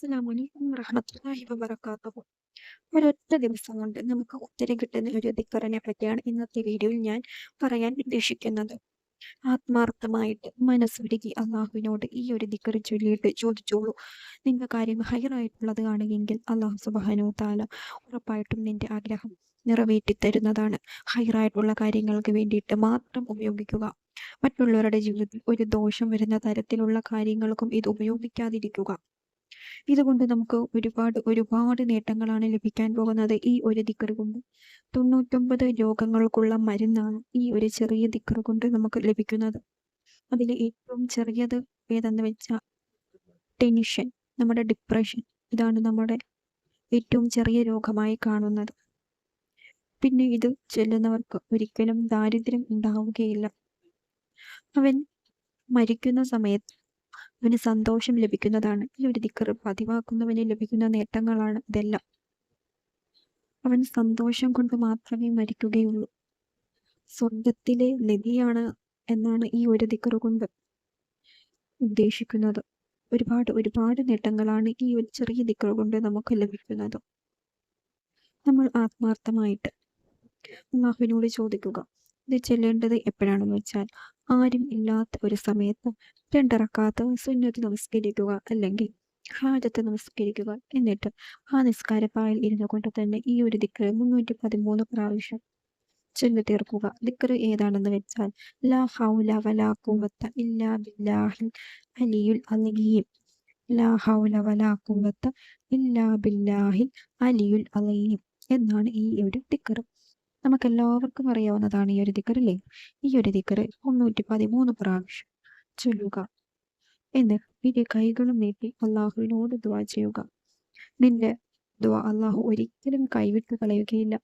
അസ്സലാമലൈക്കും വറഹ്മത്തുള്ളാഹി വബറകാതുഹു. ഒരൊറ്റ ദിവസം കൊണ്ട് നമുക്ക് ഉത്തരം കിട്ടുന്ന ഒരു ദിക്കറിനെ പറ്റിയാണ് ഇന്നത്തെ വീഡിയോയിൽ ഞാൻ പറയാൻ ഉദ്ദേശിക്കുന്നത്. ആത്മാർത്ഥമായിട്ട് മനസ്സുരുകി അള്ളാഹുവിനോട് ഈ ഒരു ദിക്കർ ചൊല്ലിയിട്ട് ചോദിച്ചോളൂ. നിന്റെ കാര്യം ഹയറായിട്ടുള്ളത് ആണെങ്കിൽ അള്ളാഹു സുബാനു താല ഉറപ്പായിട്ടും നിന്റെ ആഗ്രഹം നിറവേറ്റി തരുന്നതാണ് ഹയറായിട്ടുള്ള കാര്യങ്ങൾക്ക് വേണ്ടിയിട്ട് മാത്രം ഉപയോഗിക്കുക. മറ്റുള്ളവരുടെ ജീവിതത്തിൽ ഒരു ദോഷം വരുന്ന തരത്തിലുള്ള കാര്യങ്ങൾക്കും ഇത് ഉപയോഗിക്കാതിരിക്കുക. ഇതുകൊണ്ട് നമുക്ക് ഒരുപാട് ഒരുപാട് നേട്ടങ്ങളാണ് ലഭിക്കാൻ പോകുന്നത് ഈ ഒരു ദിക്കർ കൊണ്ട് തൊണ്ണൂറ്റൊമ്പത് രോഗങ്ങൾക്കുള്ള മരുന്നാണ് ഈ ഒരു ചെറിയ ദിക്കർ കൊണ്ട് നമുക്ക് ലഭിക്കുന്നത്. അതിൽ ഏറ്റവും ചെറിയത് ഏതെന്ന് വെച്ചാൽ ടെൻഷൻ നമ്മുടെ ഡിപ്രഷൻ. ഇതാണ് നമ്മുടെ ഏറ്റവും ചെറിയ രോഗമായി കാണുന്നത്. പിന്നെ ഇത് ചെല്ലുന്നവർക്ക് ഒരിക്കലും ദാരിദ്ര്യം ഉണ്ടാവുകയില്ല. അവൻ മരിക്കുന്ന സമയത്ത് അവന് സന്തോഷം ലഭിക്കുന്നതാണ്. ഈ ഒരു ദിക്കർ പതിവാക്കുന്നവന് ലഭിക്കുന്ന നേട്ടങ്ങളാണ് ഇതെല്ലാം. അവൻ സന്തോഷം കൊണ്ട് മാത്രമേ മരിക്കുകയുള്ളൂ. സ്വർഗത്തിലെ നിധിയാണ് എന്നാണ് ഈ ഒരു ദിക്കറ് കൊണ്ട് ഉദ്ദേശിക്കുന്നത്. ഒരുപാട് ഒരുപാട് നേട്ടങ്ങളാണ് ഈ ഒരു ചെറിയ ദിക്കർ കൊണ്ട് നമുക്ക് ലഭിക്കുന്നത്. നമ്മൾ ആത്മാർത്ഥമായിട്ട് അള്ളാഹുവിനോട് ചോദിക്കുക ഇത് ചെല്ലേണ്ടത് എപ്പോഴാണെന്ന് വെച്ചാൽ ആരും ഇല്ലാത്ത ഒരു സമയത്ത് രണ്ടിറക്കാത്ത സുന്നത്ത് നമസ്കരിക്കുക അല്ലെങ്കിൽ ഹാജത്ത് നമസ്കരിക്കുക എന്നിട്ട് ആ നിസ്കാരപ്പായിൽ ഇരുന്നു കൊണ്ട് തന്നെ ഈ ഒരു ദിക്കറ് മുന്നൂറ്റി പതിമൂന്ന് പ്രാവശ്യം ചൊല്ലി തീർക്കുക. ദിക്കറ് ഏതാണെന്ന് വെച്ചാൽ ലാ ഹൗല വലാ ഇല്ലാ അലിയുൽ അലീം. ലാ ഹൗല വലാ ഇല്ലാ അലിയുൽ അലീം എന്നാണ് ഈ ഒരു ദിക്കറ് നമുക്ക് എല്ലാവർക്കും അറിയാവുന്നതാണ് ഈ ഒരു ദിക്കർ അല്ലേ? ഈ ഒരു ദിക്കർ മുന്നൂറ്റി പതിമൂന്ന് പ്രാവശ്യം ചൊല്ലുക. എന്നിട്ട് ഇരു കൈകളും നീട്ടി അള്ളാഹുവിനോട് ദ്വാ ചെയ്യുക. നിന്റെ ദ്വാ അള്ളാഹു ഒരിക്കലും കൈവിട്ട് കളയുകയില്ല.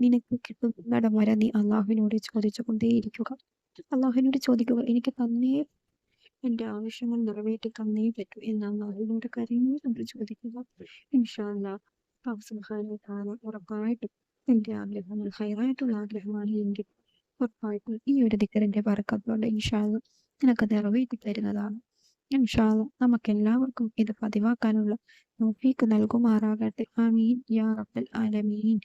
നിനക്ക് കിട്ടുന്നിടം വരെ നീ അള്ളാഹുവിനോട് ചോദിച്ചു കൊണ്ടേയിരിക്കുക അള്ളാഹുവിനോട് ചോദിക്കുക എനിക്ക് തന്നേ എന്റെ ആവശ്യങ്ങൾ നിറവേറ്റി തന്നേ പറ്റൂ എന്ന് അള്ളാഹുവിനോട് കരയുന്നത് ചോദിക്കുക. ഇൻഷാ അള്ളാഹ് ഉറപ്പായിട്ടും എന്റെ ആഗ്രഹങ്ങൾ ഹൈറായിട്ടുള്ള ആഗ്രഹമാണ് എങ്കിൽ ഉറപ്പായിട്ടും ഈ ഒരു ദിക്കറിന്റെ പറക്കത്തോടെ ഇൻഷാൽ നിനക്ക് നിറവേറ്റി തരുന്നതാണ്. ഇൻഷാൽ നമുക്ക് എല്ലാവർക്കും ഇത് പതിവാക്കാനുള്ള നോഫീക്ക് നൽകുമാറാകട്ടെ. ആമീൻ. യാ റബ്ബൽ ആലമീൻ.